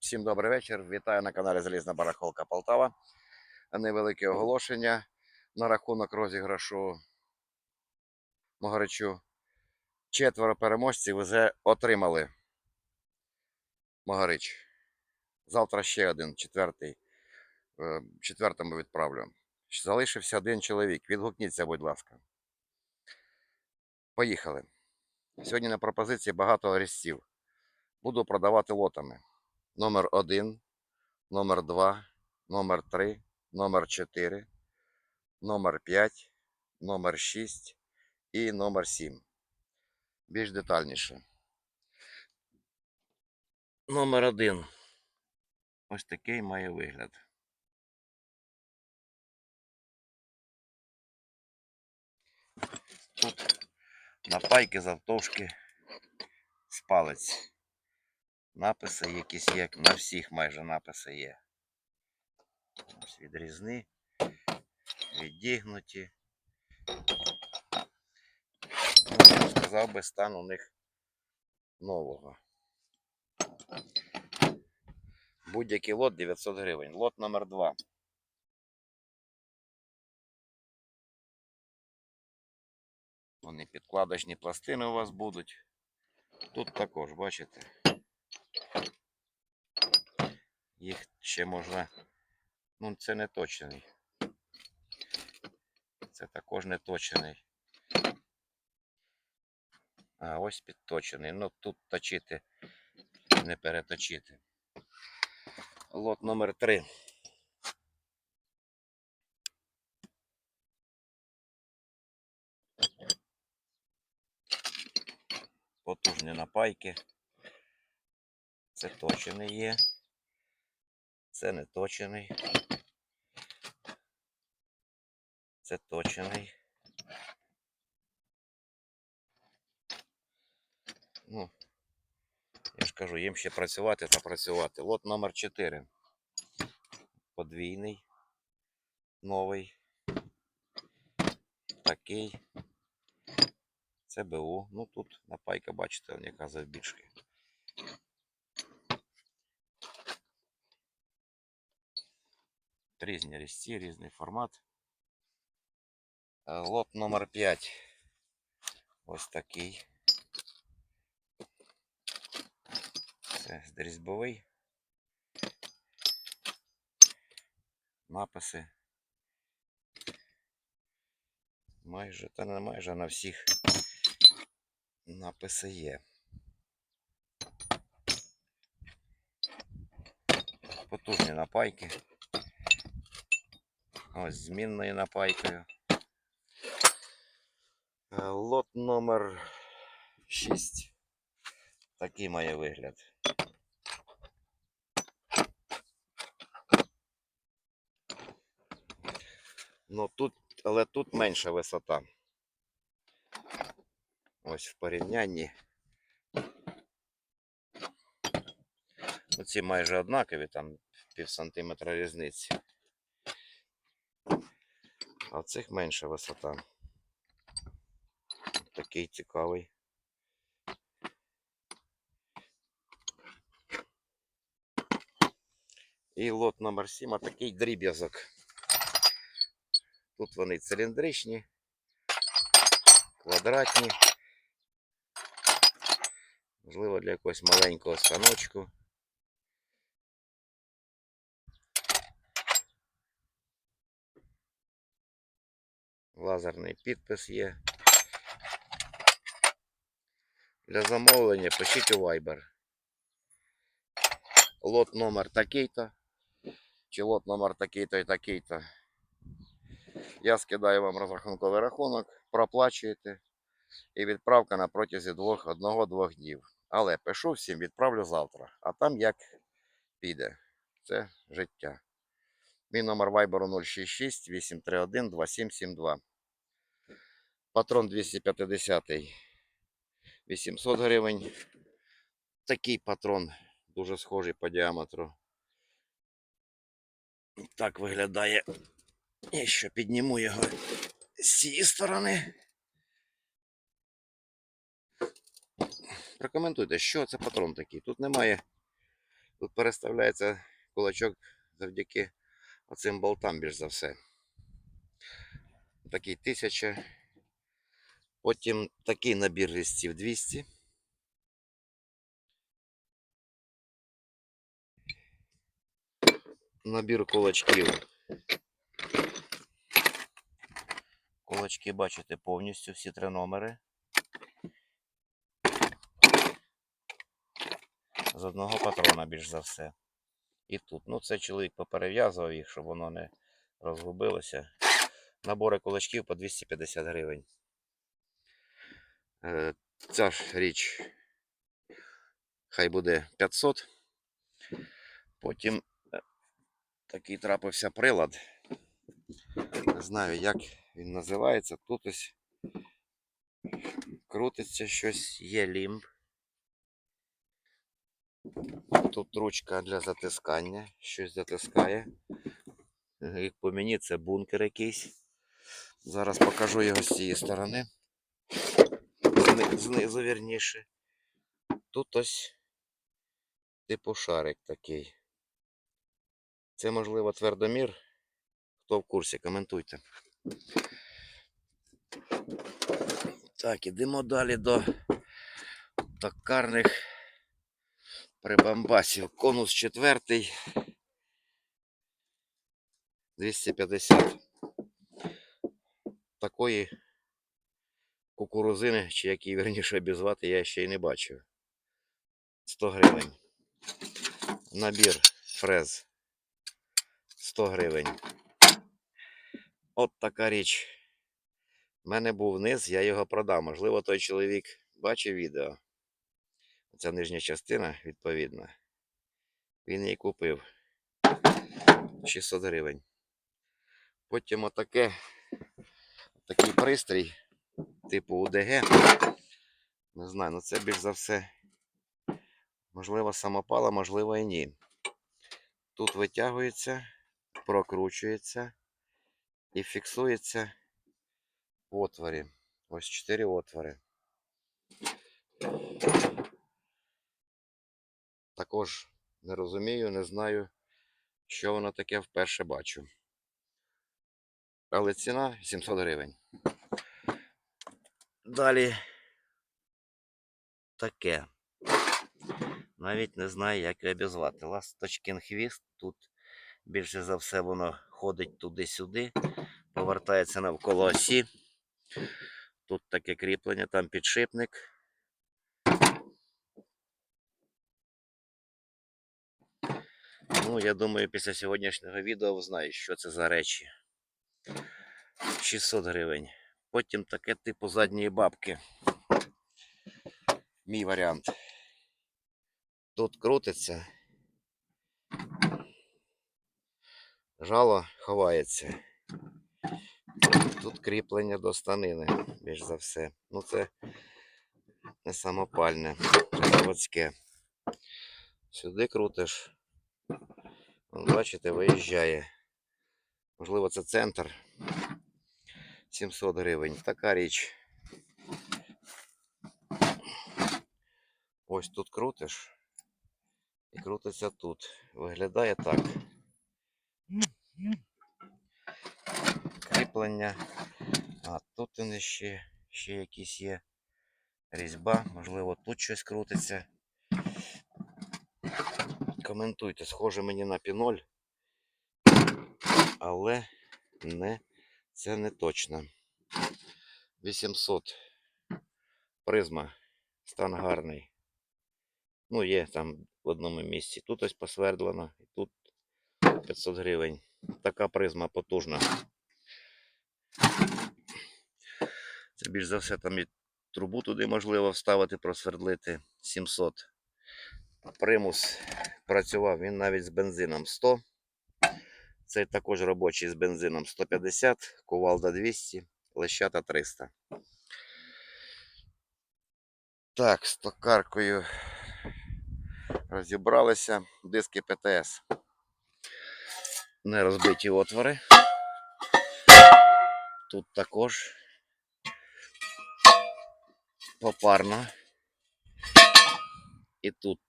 Всім добрий вечір. Вітаю на каналі Залізна Барахолка Полтава. Невелике оголошення на рахунок розіграшу Могаричу. Четверо переможців вже отримали Могарич. Завтра ще один, четвертий. Е, Четвертому відправлю. Залишився один чоловік. Відгукніться, будь ласка. Поїхали. Сьогодні на пропозиції багато різців. Буду продавати лотами номер 1, номер 2, номер 3, номер 4, номер 5, номер 6 і номер 7. Більш детальніше. Номер 1. Ось такий має вигляд. Тут на пайки завтовшки з палець. Написи якісь є, на всіх майже написи є. Ось відрізні, віддігнуті. Ну, сказав би, стан у них нового. Будь-який лот 900 гривень. Лот номер 2. Вони підкладочні пластини у вас будуть. Тут також, бачите. Їх ще можна. Ну, це не точений. Це також не точений. А ось підточений. Ну тут точити, не переточити. Лот номер 3. Потужні напайки. Це точений є. Це не точений. Це точений. Ну, я ж кажу, їм ще працювати та працювати. Лот номер 4. Подвійний. Новий. Такий. Це БУ. Ну тут напайка, бачите, он яка завбільшки. Різні різці, різний формат. Е, Лот номер 5. Ось такий. Це різьбовий. Написи. Майже, та не майже на всіх написи є. Потужні напайки. Ось змінною напайкою. Е, Лот номер 6. Такий має вигляд. Ну тут, але тут менша висота. Ось в порівнянні. Оці майже однакові, там пів сантиметра різниці. А в цих менша висота. Такий цікавий. І лот номер 7, а такий дріб'язок. Тут вони циліндричні, квадратні. Можливо, для якогось маленького станочку. Лазерний підпис є. Для замовлення пишіть у Viber. Лот номер такий-то. Чи лот номер такий-то і такий-то. Я скидаю вам розрахунковий рахунок, проплачуєте і відправка на протязі двох, одного-двох днів. Але пишу всім, відправлю завтра. А там як піде. Це життя. Мій номер вайберу 066 831 2772. Патрон 250 800 гривень. Такий патрон дуже схожий по діаметру. Так виглядає. Я ще підніму його з цієї сторони. Прокоментуйте, що це патрон такий. Тут немає Тут переставляється кулачок завдяки оцим болтам більш за все. Такий 1000. Потім такий набір різців 200. Набір кулачків. Кулачки бачите повністю всі три номери. З одного патрона більш за все. І тут. Ну, це чоловік поперев'язував їх, щоб воно не розгубилося. Набори кулачків по 250 гривень. Е, Ця ж річ хай буде 500. Потім е, такий трапився прилад. Не знаю, як він називається. Тут ось крутиться щось, є лімб. Тут ручка для затискання, щось затискає. Е, Як по мені, це бункер якийсь. Зараз покажу його з цієї сторони. Зни- Знизу вірніше. Тут ось типу шарик такий. Це, можливо, твердомір. Хто в курсі, коментуйте. Так, ідемо далі до токарних прибамбасів. Конус четвертий. 250. Такої кукурузини, чи як її верніше обізвати, я ще й не бачив. 100 гривень. Набір фрез 100 гривень. От така річ. У мене був низ, я його продав. Можливо, той чоловік бачив відео. Ця нижня частина, відповідно. Він її купив 600 гривень. Потім отаке, такий пристрій, типу УДГ. Не знаю, ну це більш за все. Можливо, самопала, можливо і ні. Тут витягується, прокручується і фіксується в отворі. Ось 4 отвори. Також не розумію, не знаю, що воно таке вперше бачу. Але ціна 700 гривень. Далі таке. Навіть не знаю, як його обізвати. Ласточкин хвіст. Тут більше за все воно ходить туди-сюди, повертається навколо осі. Тут таке кріплення, там підшипник. Ну, я думаю, після сьогоднішнього відео знаєте, що це за речі. 600 гривень. Потім таке типу задньої бабки. Мій варіант. Тут крутиться. Жало ховається. Тут кріплення до станини, більш за все. Ну це не самопальне, це заводське. Сюди крутиш. Бачите, виїжджає. Можливо, це центр. 700 гривень. Така річ. Ось тут крутиш. І крутиться тут. Виглядає так. Кріплення. А тут вони ще, ще якісь є різьба. Можливо, тут щось крутиться. Коментуйте, схоже мені на піноль. Але не, це не точно. 800 призма. Стан гарний. Ну, є там в одному місці. Тут ось посвердлено, і тут 500 гривень. Така призма потужна. Це більш за все там і трубу туди можливо вставити, просвердлити 700. Примус працював він навіть з бензином 100. Цей також робочий з бензином 150, кувалда 200, лещата 300. Так, з токаркою розібралися. Диски ПТС. Не розбиті отвори. Тут також попарно. І тут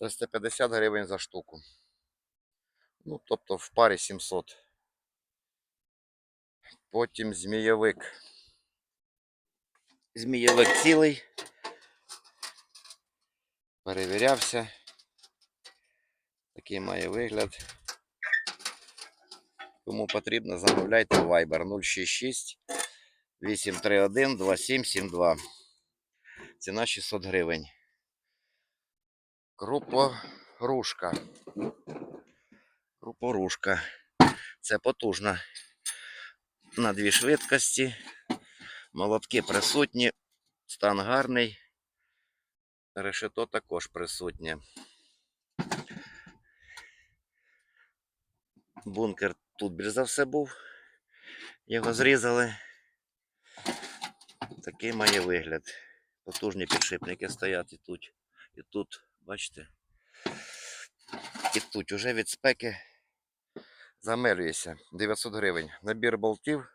350 гривень за штуку. Ну, тобто в парі 700. Потім змійовик. Змійовик цілий. Перевірявся. Такий має вигляд. Кому потрібно, замовляйте Viber 066 831 2772. Ціна 600 гривень. Крупорушка. Крупорушка. Це потужна. На дві швидкості. Молотки присутні. Стан гарний. Решето також присутнє. Бункер тут більш за все був. Його зрізали. Такий має вигляд. Потужні підшипники стоять і тут. І тут, бачите? І тут уже від спеки замилюється. 900 гривень. Набір болтів.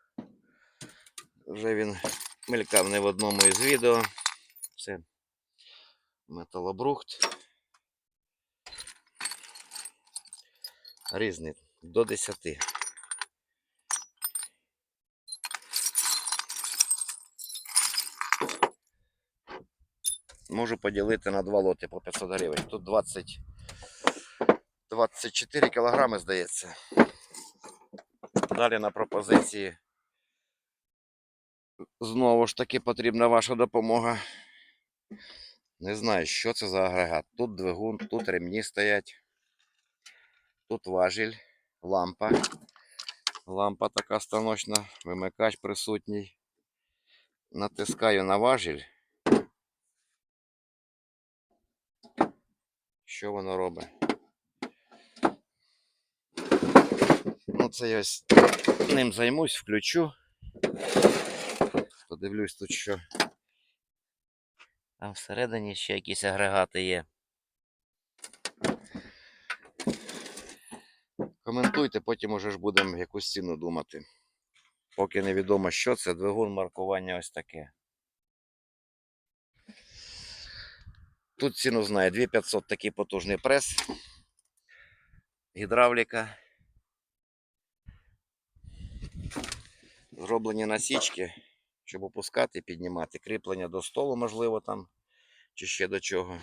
Вже він мелькав не в одному із відео. Це металобрухт. Різний до 10. Можу поділити на два лоти по 500 гривень. Тут 20, 24 кілограми, здається. Далі на пропозиції. Знову ж таки потрібна ваша допомога. Не знаю, що це за агрегат. Тут двигун, тут ремні стоять. Тут важіль, лампа. Лампа така станочна, вимикач присутній. Натискаю на важіль. Що воно робить? Ну, це я ось ним займусь, включу. Подивлюсь тут, що. Там всередині ще якісь агрегати є. Коментуйте, потім уже ж будемо якусь ціну думати. Поки невідомо, що це, двигун маркування ось таке. Тут ціну знає 2500 такий потужний прес. Гідравліка. Зроблені насічки, щоб опускати, піднімати. Кріплення до столу, можливо, там, чи ще до чого.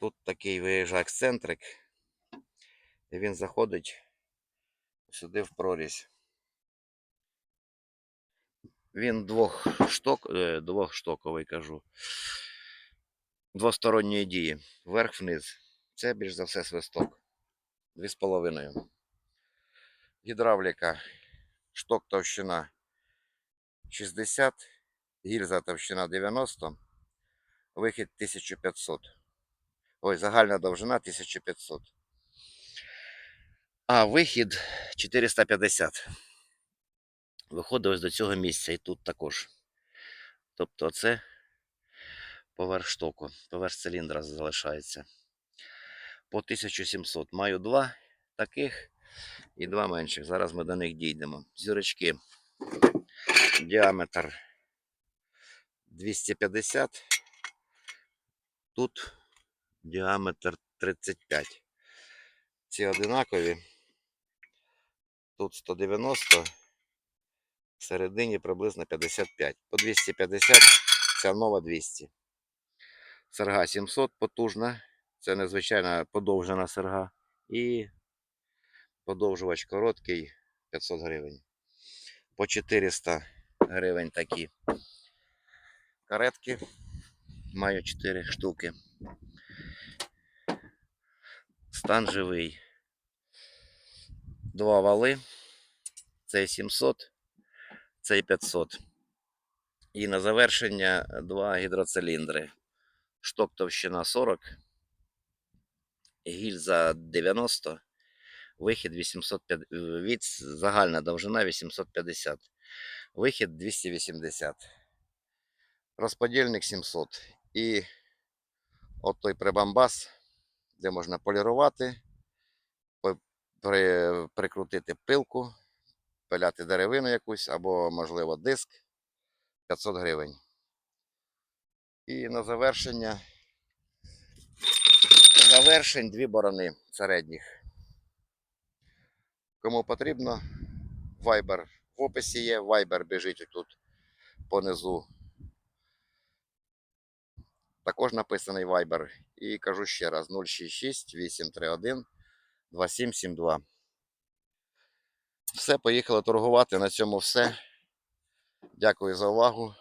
Тут такий виїжджає ексцентрик. І він заходить сюди в прорізь. Він двох шток, е, двохштоковий кажу. Двосторонньої дії. Вверх-вниз. Це більш за все свисток. Дві з половиною. Гідравліка. Шток товщина 60, гільза товщина 90, вихід 1500. Ой, загальна довжина 1500. А вихід 450. Виходить ось до цього місця і тут також. Тобто це поверх штоку, поверх циліндра залишається. По 1700. Маю два таких і два менших. Зараз ми до них дійдемо. Зірочки. Діаметр 250. Тут діаметр 35. Ці одинакові. Тут 190, всередині приблизно 55. По 250, ця нова 200. Серга 700 потужна. Це незвичайна подовжена серга. І подовжувач короткий 500 гривень. По 400 гривень такі каретки. Маю 4 штуки. Стан живий. Два вали. Цей 700, цей 500. І на завершення два гідроциліндри. Шток товщина 40, гільза 90, вихід 850, від, загальна довжина 850, вихід 280. Розподільник 700. І от той прибамбас, де можна полірувати, при, прикрутити пилку, пиляти деревину якусь або, можливо, диск 500 гривень. І на завершення вершень, дві борони середніх. Кому потрібно, Viber в описі є, Viber біжить тут понизу. Також написаний Viber. І кажу ще раз: 066 831 2772. Все, поїхали торгувати. На цьому все. Дякую за увагу.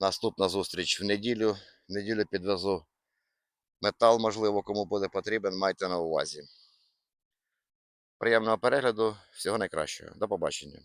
Наступна зустріч в неділю. В неділю підвезу метал, можливо, кому буде потрібен, майте на увазі. Приємного перегляду, всього найкращого. До побачення.